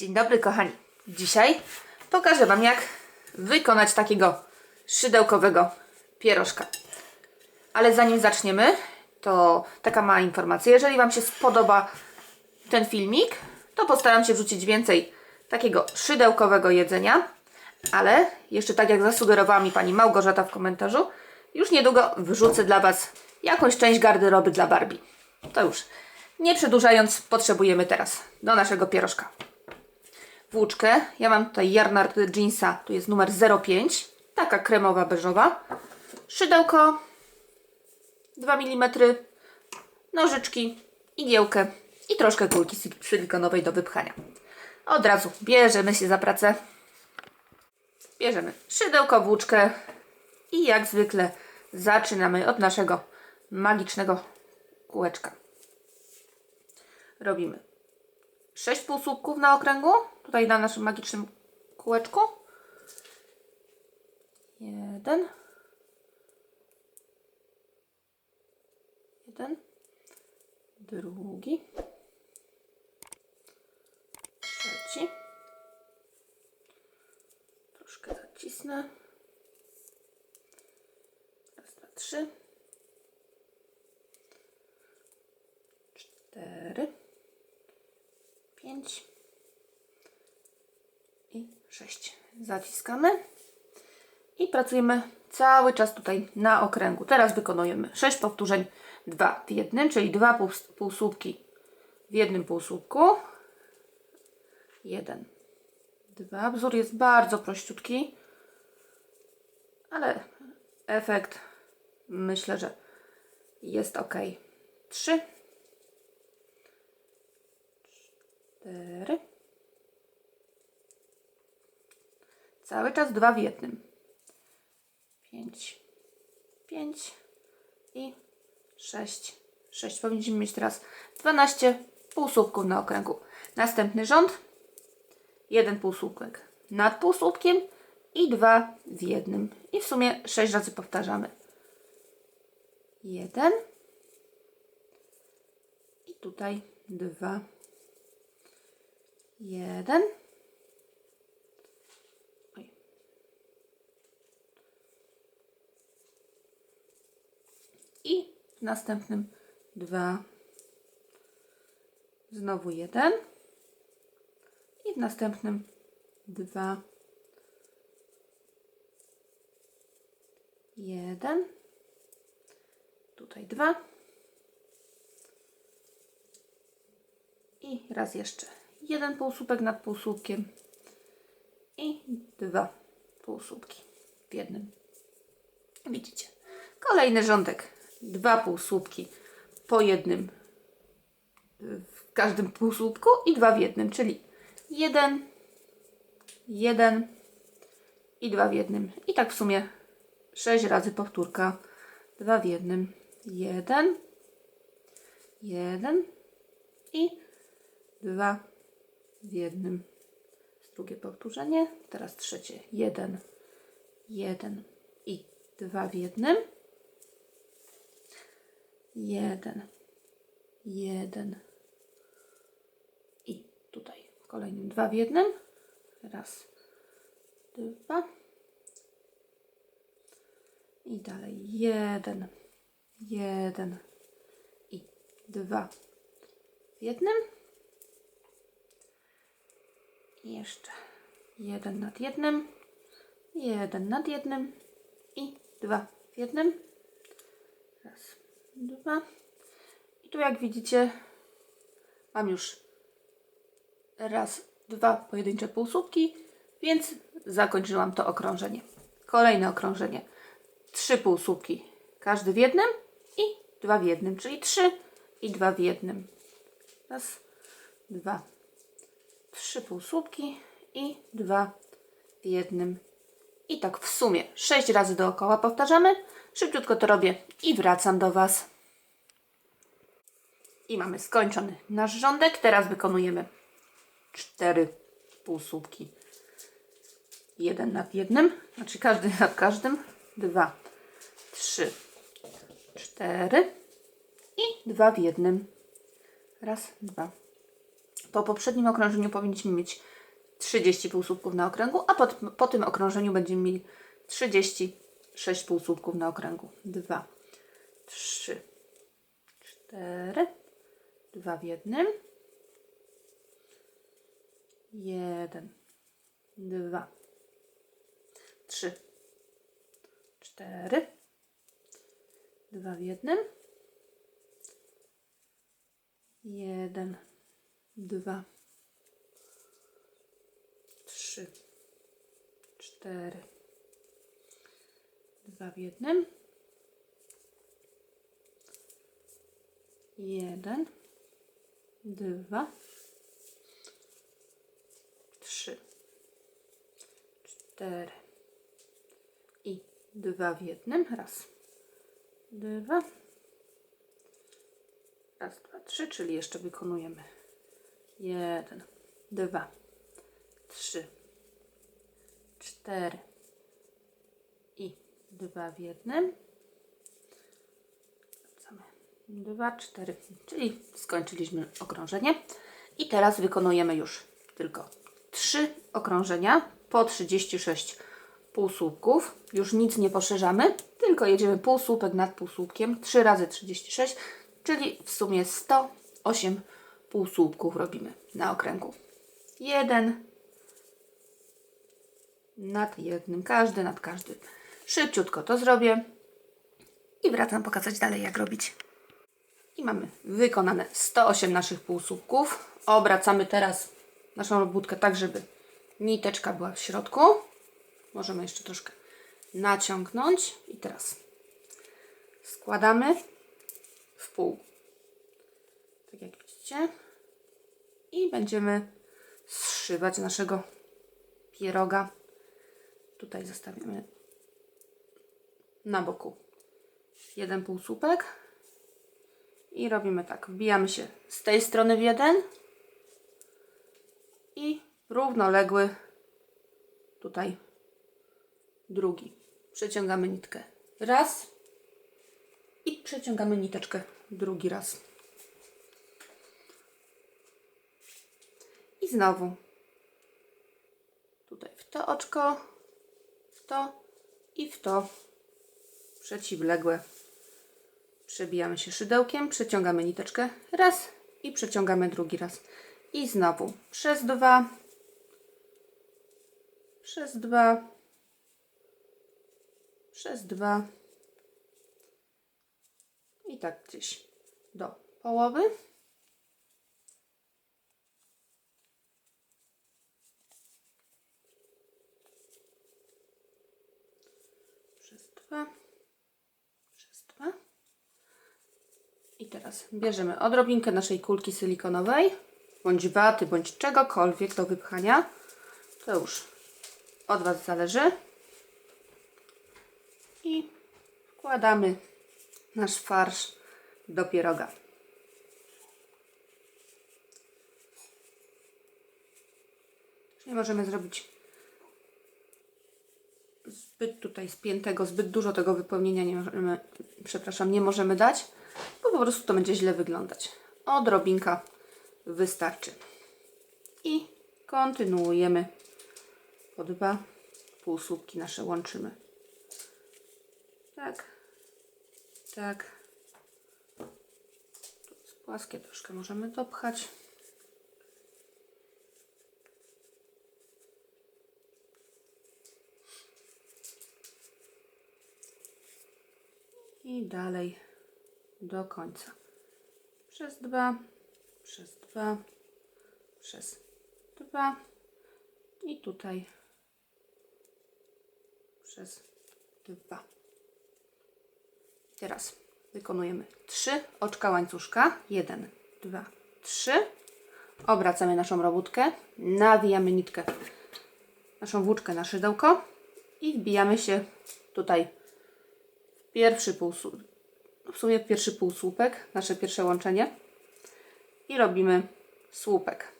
Dzień dobry kochani. Dzisiaj pokażę Wam jak wykonać takiego szydełkowego pierożka. Ale zanim zaczniemy, to taka mała informacja. Jeżeli Wam się spodoba ten filmik, to postaram się wrzucić więcej takiego szydełkowego jedzenia. Ale jeszcze tak jak zasugerowała mi Pani Małgorzata w komentarzu, już niedługo wrzucę dla Was jakąś część garderoby dla Barbie. To już nie przedłużając, potrzebujemy teraz do naszego pierożka włóczkę. Ja mam tutaj Jarnard Jeansa, tu jest numer 05, taka kremowa, beżowa. Szydełko 2 mm, nożyczki, igiełkę i troszkę kulki sil- silikonowej do wypchania. Od razu bierzemy się za pracę. Bierzemy szydełko, włóczkę i jak zwykle zaczynamy od naszego magicznego kółeczka. Robimy 6 półsłupków na okręgu, tutaj na naszym magicznym kółeczku. Jeden. Jeden. Drugi. Trzeci. Troszkę zacisnę. Raz, dwa, trzy. Cztery. 5 i 6. Zaciskamy i pracujemy cały czas tutaj na okręgu. Teraz wykonujemy 6 powtórzeń 2 w jednym, czyli 2 pół, półsłupki w jednym półsłupku. 1, 2. Wzór jest bardzo prościutki, ale efekt myślę, że jest ok. 3, cztery. Cały czas dwa w jednym. Pięć, pięć i sześć. Sześć. Powinniśmy mieć teraz 12 półsłupków na okręgu. Następny rząd. Jeden półsłupek nad półsłupkiem i dwa w jednym. I w sumie sześć razy powtarzamy. Jeden. I tutaj dwa jeden. I w następnym dwa. Znowu jeden. I w następnym dwa. Jeden. Tutaj dwa. I raz jeszcze jeden półsłupek nad półsłupkiem i dwa półsłupki w jednym. Widzicie. Kolejny rządek. Dwa półsłupki po jednym w każdym półsłupku i dwa w jednym, czyli jeden, jeden i dwa w jednym. I tak w sumie sześć razy powtórka. Dwa w jednym. Jeden, jeden i dwa w jednym. Drugie powtórzenie. Teraz trzecie. Jeden, jeden i dwa w jednym. Jeden, jeden. I tutaj w kolejnym. Dwa w jednym. Raz, dwa. I dalej. Jeden, jeden. I dwa w jednym. I jeszcze jeden nad jednym, jeden nad jednym. I dwa w jednym. Raz, dwa. I tu jak widzicie mam już raz, dwa pojedyncze półsłupki, więc zakończyłam to okrążenie. Kolejne okrążenie. Trzy półsłupki, każdy w jednym i dwa w jednym, czyli trzy i dwa w jednym. Raz, dwa, trzy półsłupki i dwa w jednym. I tak w sumie sześć razy dookoła powtarzamy. Szybciutko to robię i wracam do Was. I mamy skończony nasz rządek. Teraz wykonujemy cztery półsłupki. Jeden nad jednym, znaczy każdy nad każdym. Dwa, trzy, cztery i dwa w jednym. Raz, dwa, Po poprzednim okrążeniu powinniśmy mieć 30 półsłupków na okręgu, a po, po tym okrążeniu będziemy mieli 36 półsłupków na okręgu. 2, 3, 4, 2 w jednym. 1, 2, 3, 4, 2 w jednym. 1, 2, 3, 4, 2 w jednym. 1, 2, 3, 4 i 2 w jednym. Raz, dwa, raz, dwa, trzy, czyli jeszcze wykonujemy. Jeden, dwa, trzy, cztery. I dwa w jednym. Wracamy. Dwa, cztery, czyli skończyliśmy okrążenie. I teraz wykonujemy już tylko trzy okrążenia po 36 półsłupków. Już nic nie poszerzamy, tylko jedziemy półsłupek nad półsłupkiem. 3 razy 36, czyli w sumie 108 półsłupków robimy na okręgu. Jeden nad jednym, każdy nad każdym. Szybciutko to zrobię i wracam pokazać dalej, jak robić. I mamy wykonane 108 naszych półsłupków. Obracamy teraz naszą robótkę tak, żeby niteczka była w środku. Możemy jeszcze troszkę naciągnąć. I teraz składamy w pół. Tak jak widzicie. I będziemy zszywać naszego pieroga. Tutaj zostawimy na boku jeden półsłupek. I robimy tak. Wbijamy się z tej strony w jeden i równoległy tutaj drugi. Przeciągamy nitkę raz i przeciągamy niteczkę drugi raz. I znowu tutaj w to oczko, w to i w to przeciwległe. Przebijamy się szydełkiem, przeciągamy niteczkę raz i przeciągamy drugi raz. I znowu przez dwa, przez dwa, przez dwa i tak gdzieś do połowy. Przez dwa, przez dwa. I teraz bierzemy odrobinkę naszej kulki silikonowej, bądź waty, bądź czegokolwiek do wypchania. To już od Was zależy. I wkładamy nasz farsz do pieroga. Nie możemy zrobić zbyt tutaj spiętego, zbyt dużo tego wypełnienia nie możemy, przepraszam, nie możemy dać, bo po prostu to będzie źle wyglądać. Odrobinka wystarczy. I kontynuujemy. Po dwa półsłupki nasze łączymy. Tak. Tak. Tu jest płaskie, troszkę możemy dopchać. I dalej do końca. Przez dwa, przez dwa, przez dwa i tutaj przez dwa. Teraz wykonujemy trzy oczka łańcuszka. Jeden, dwa, trzy. Obracamy naszą robótkę, nawijamy nitkę, naszą włóczkę na szydełko i wbijamy się tutaj w pierwszy półsłupek, w sumie pierwszy półsłupek, nasze pierwsze łączenie i robimy słupek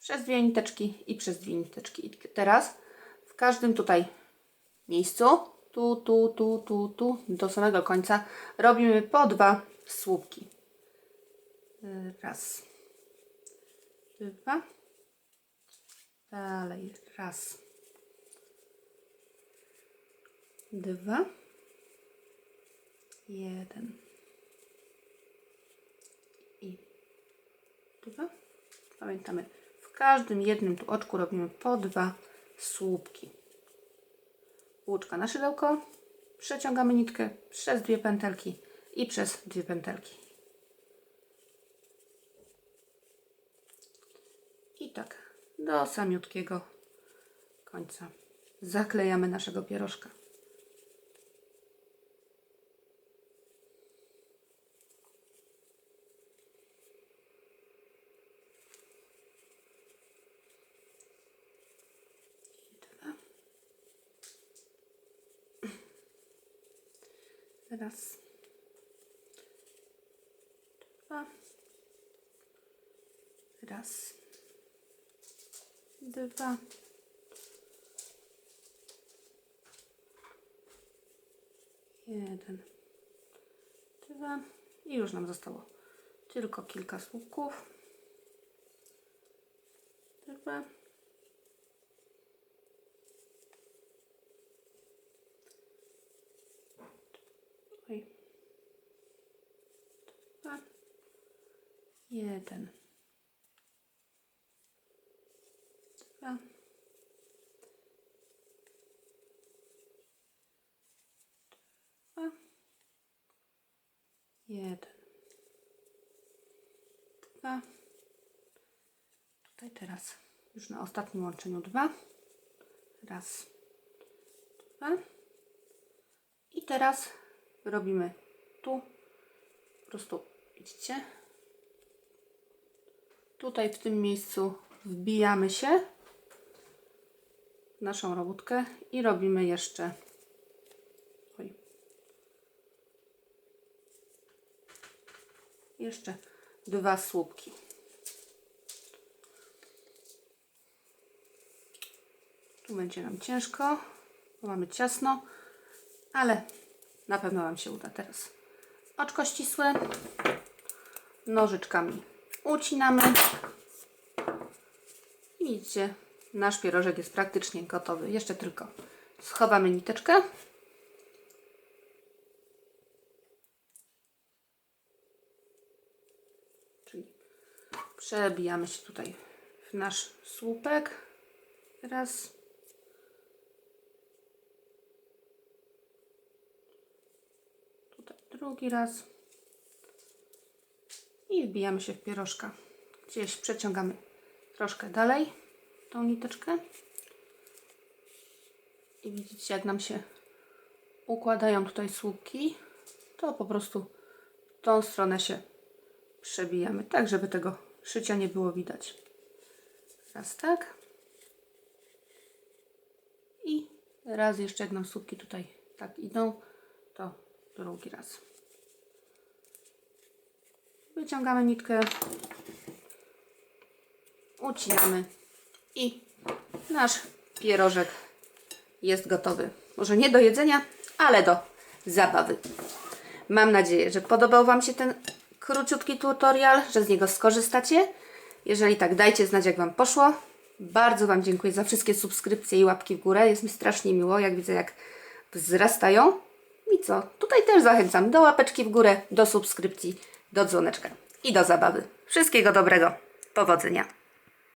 przez dwie niteczki i przez dwie niteczki. I teraz w każdym tutaj miejscu, tu, tu, tu, tu, tu, do samego końca robimy po dwa słupki. Raz, dwa. Dalej, raz. Dwa. Jeden. I dwa. Pamiętamy, w każdym jednym tu oczku robimy po dwa słupki. Łuczka na szydełko, przeciągamy nitkę przez dwie pętelki i przez dwie pętelki. I tak do samiutkiego końca zaklejamy naszego pierożka. I dwa. Raz. Dwa. Raz. Dwa. Jeden. Dwa. I już nam zostało tylko kilka słupków. Dwa. Oj. Dwa. Jeden. Dwa. Dwa. Jeden. Dwa. Tutaj teraz już na ostatnim łączeniu dwa. Raz. Dwa. I teraz robimy tu, po prostu widzicie, tutaj w tym miejscu wbijamy się w naszą robótkę i robimy jeszcze oj, jeszcze dwa słupki. Tu będzie nam ciężko, bo mamy ciasno, ale na pewno Wam się uda teraz. Oczko ścisłe, nożyczkami ucinamy i widzicie, nasz pierożek jest praktycznie gotowy. Jeszcze tylko schowamy niteczkę. Czyli przebijamy się tutaj w nasz słupek. Raz. Tutaj drugi raz. I wbijamy się w pierożka. Gdzieś przeciągamy troszkę dalej tą niteczkę. I widzicie, jak nam się układają tutaj słupki, to po prostu w tą stronę się przebijamy, tak żeby tego szycia nie było widać. Raz tak. I raz jeszcze, jak nam słupki tutaj tak idą, to drugi raz. Wyciągamy nitkę, ucinamy i nasz pierożek jest gotowy. Może nie do jedzenia, ale do zabawy. Mam nadzieję, że podobał Wam się ten króciutki tutorial, że z niego skorzystacie. Jeżeli tak, dajcie znać, jak Wam poszło. Bardzo Wam dziękuję za wszystkie subskrypcje i łapki w górę. Jest mi strasznie miło, jak widzę, jak wzrastają. I co? Tutaj też zachęcam do łapeczki w górę, do subskrypcji, do dzwoneczka i do zabawy. Wszystkiego dobrego. Powodzenia.